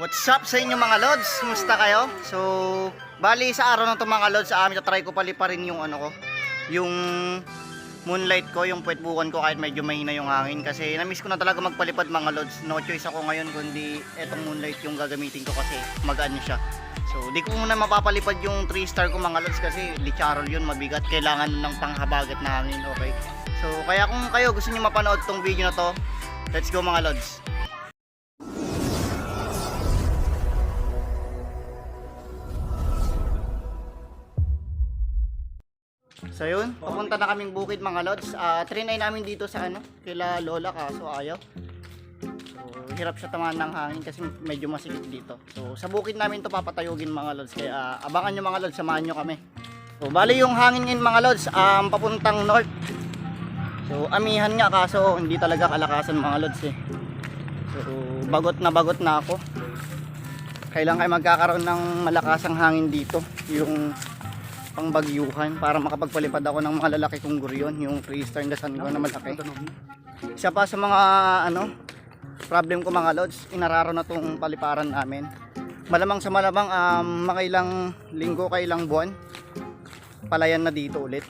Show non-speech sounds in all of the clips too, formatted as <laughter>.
What's up sa inyo mga lods? Musta kayo? So, bali sa araw na to mga lods, ah, try ko paliparin yung ano ko, yung moonlight ko, yung puwet buwan ko kahit medyo mahina yung hangin kasi na-miss ko na talaga magpalipad mga lods. No choice ako ngayon kundi etong moonlight yung gagamitin ko kasi magaan siya. So, di ko muna mapapalipad yung 3 star ko mga lods kasi licharol yun, mabigat. Kailangan ng panghabagat na hangin, okay? So, kaya kung kayo gusto niyo mapanood tong video na to, let's go mga lods. So yun, papunta na kaming bukid mga lods. Ah, trinay namin dito sa ano, kila Lola kaso ayaw. So, hirap siya tamaan ng hangin kasi medyo masikip dito. So, sa bukid namin to papatayugin mga lods. Kaya ah, abangan nyo mga lods, samahan nyo kami. So, bali yung hangin ngayon mga lods, um, papuntang north. So, amihan nga kaso hindi talaga kalakasan mga lods eh. So, bagot na bagot na ako. Kailangan kayo magkakaroon ng malakasang hangin dito. Yung pangbagyuhan para makapagpalipad ako ng mga lalaki kong guryon, yung freestyle na sun ko na malaki. Isa pa sa mga ano, problem ko mga lods, inararo na tong paliparan namin. Malamang sa malamang um, mga ilang linggo, kailang buwan, palayan na dito ulit.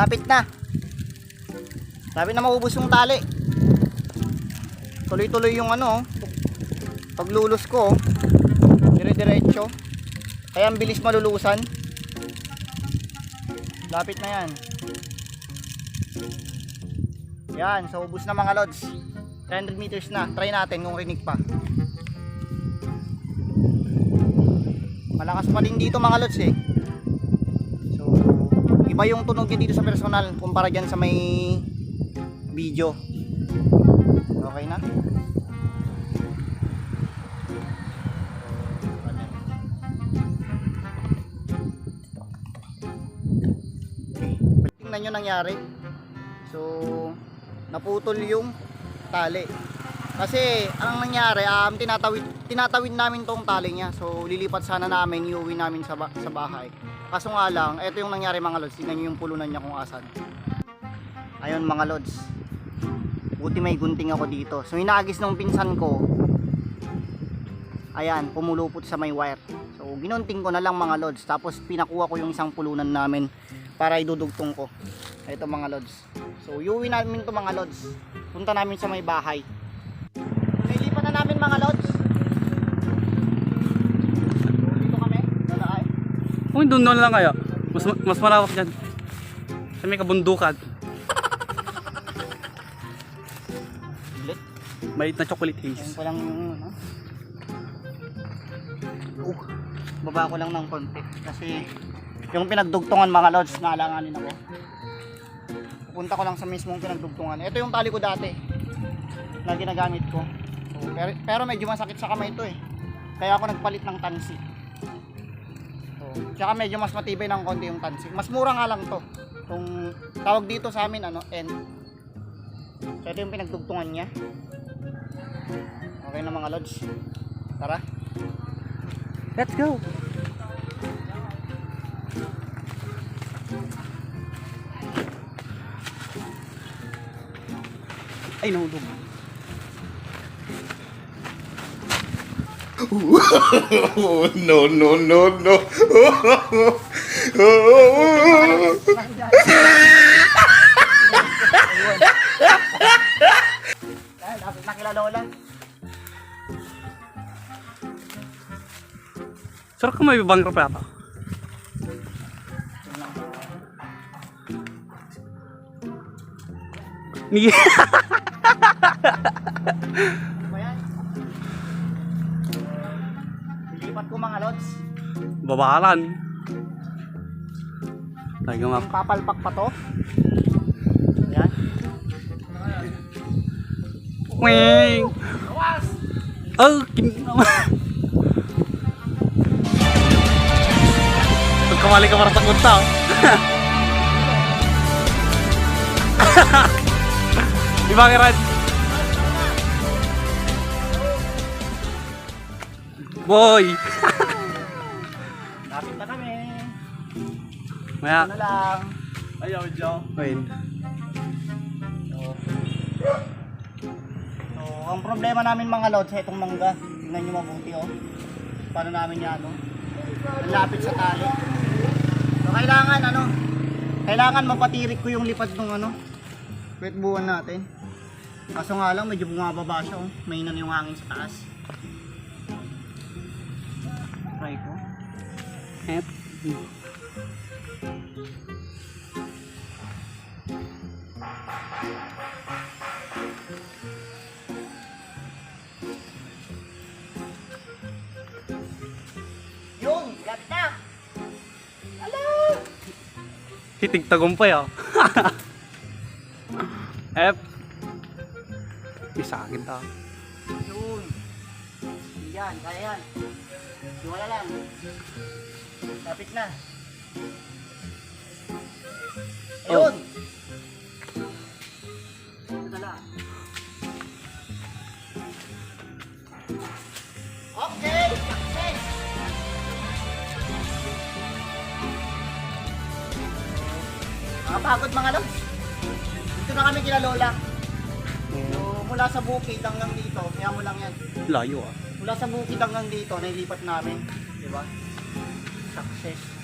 Lapit na. Lapit na maubos yung tali. Tuloy-tuloy yung ano, paglulus ko, dire-diretso. Kaya ang bilis malulusan. Lapit na yan. Yan, so ubos na mga lods. 300 meters na. Try natin kung rinig pa. Malakas pa din dito mga lods eh. Iba yung tunog niya dito sa personal kumpara dyan sa may video. Okay na? Okay. Tingnan nyo nangyari. So, naputol yung tali. Kasi, ang nangyari, um, tinatawid, tinatawid namin tong tali niya. So, lilipat sana namin, iuwi namin sa, ba- sa bahay. Kaso nga lang, ito yung nangyari mga lods. Tingnan nyo yung pulunan niya kung asan. Ayun mga lods. Buti may gunting ako dito. So, inaagis ng pinsan ko. Ayan, pumulupot sa may wire. So, ginunting ko na lang mga lods. Tapos, pinakuha ko yung isang pulunan namin para idudugtong ko. Ito mga lods. So, iuwi namin to mga lods. Punta namin sa may bahay. Nilipat na namin mga lods. So, dito kami. Lalakay. Kung doon na lang kaya. Mas, mas malawak dyan. Sa may kabundukan. Maliit na chocolate haze. ko lang yung ano. Uh, baba ko lang ng konti kasi yung pinagdugtungan mga lods naalanganin ako. Pupunta ko lang sa mismong pinagdugtungan. Ito yung tali ko dati na ginagamit ko. So, pero, pero medyo masakit sa kamay ito eh. Kaya ako nagpalit ng tansi. Tsaka medyo mas matibay ng konti yung tansi. Mas mura nga lang to. Kung tawag dito sa amin ano, end. So, ito yung pinagdugtungan niya. Okay na mga lods. Tara. Let's go! Ay, nahulog. <laughs> no, no, no, no. Lapit na kila Lola. Sarap ka may bangro pa yata. <laughs> Ni mga lods. babaran. Ma Yung papalpak pa to. Ayan. Wing! Oh, kin... Pagkamali ka para sa kunta. oh. <laughs> Di ba, Gerard? Boy! Maya. Ano lang. Ayaw, Joe. Wait. So, ang problema namin mga lods, itong mangga. Tingnan nyo mabuti oh. Paano namin yan oh. Ang lapit sa tali. So, kailangan ano, kailangan mapatirik ko yung lipad ng ano, wet buwan natin. Kaso nga lang, medyo bumababa siya oh. May na yung hangin sa taas. Try ko. Et. Yun, ganda! Hello! Hitig tagumpay ah. F. Isa akin to. Yun. Yan, kaya yan. Wala lang. Lapit na. Nakapagod mga lods. Dito na kami kila Lola. So, mula sa bukid hanggang dito, kaya mo lang yan. Layo ah. Mula sa bukid hanggang dito, nailipat namin. Di ba? Success.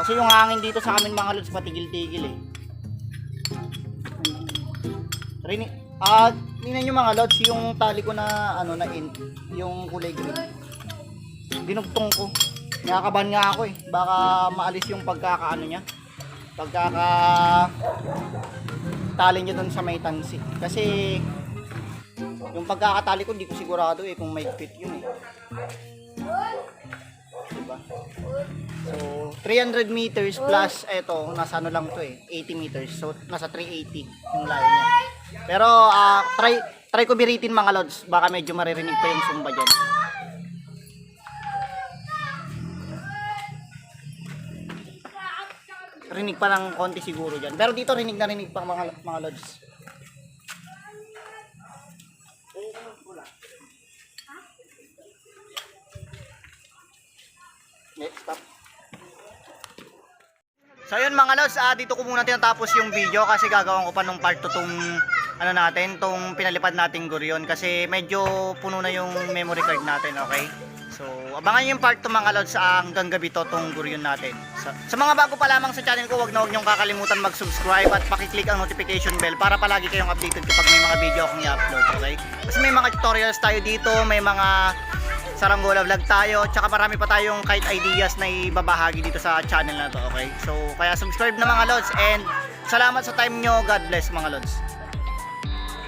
Kasi yung hangin dito sa amin mga lods patigil-tigil eh. Rini ah, tingnan nyo mga lods, yung tali ko na ano na in, yung kulay green. Dinugtong ko. Nakakaban nga ako eh. Baka maalis yung pagkakaano niya. Pagkaka tali niya doon sa may tansi. Kasi yung pagkakatali ko, hindi ko sigurado eh kung may fit yun eh. So, 300 meters plus, eto, nasa ano lang to eh, 80 meters. So, nasa 380 yung layo niya. Pero, ah, try, try ko biritin mga lods. Baka medyo maririnig pa yung sumba dyan. Rinig pa ng konti siguro dyan. Pero dito rinig na rinig pa mga, mga lods. Next stop. So yun mga lods, ah, dito ko muna tinatapos yung video kasi gagawin ko pa nung part 2 tong ano natin, tong pinalipad nating guryon kasi medyo puno na yung memory card natin, okay? So, abangan yung part 2 mga lods ah, hanggang gabi to tong guryon natin. Sa, sa mga bago pa lamang sa channel ko, wag na wag nyong kakalimutan mag-subscribe at pakiclick ang notification bell para palagi kayong updated kapag may mga video akong i-upload, okay? Kasi may mga tutorials tayo dito, may mga saranggola vlog tayo, tsaka marami pa tayong kahit ideas na ibabahagi dito sa channel na to, okay? So, kaya subscribe na mga lods and salamat sa time nyo. God bless mga lods.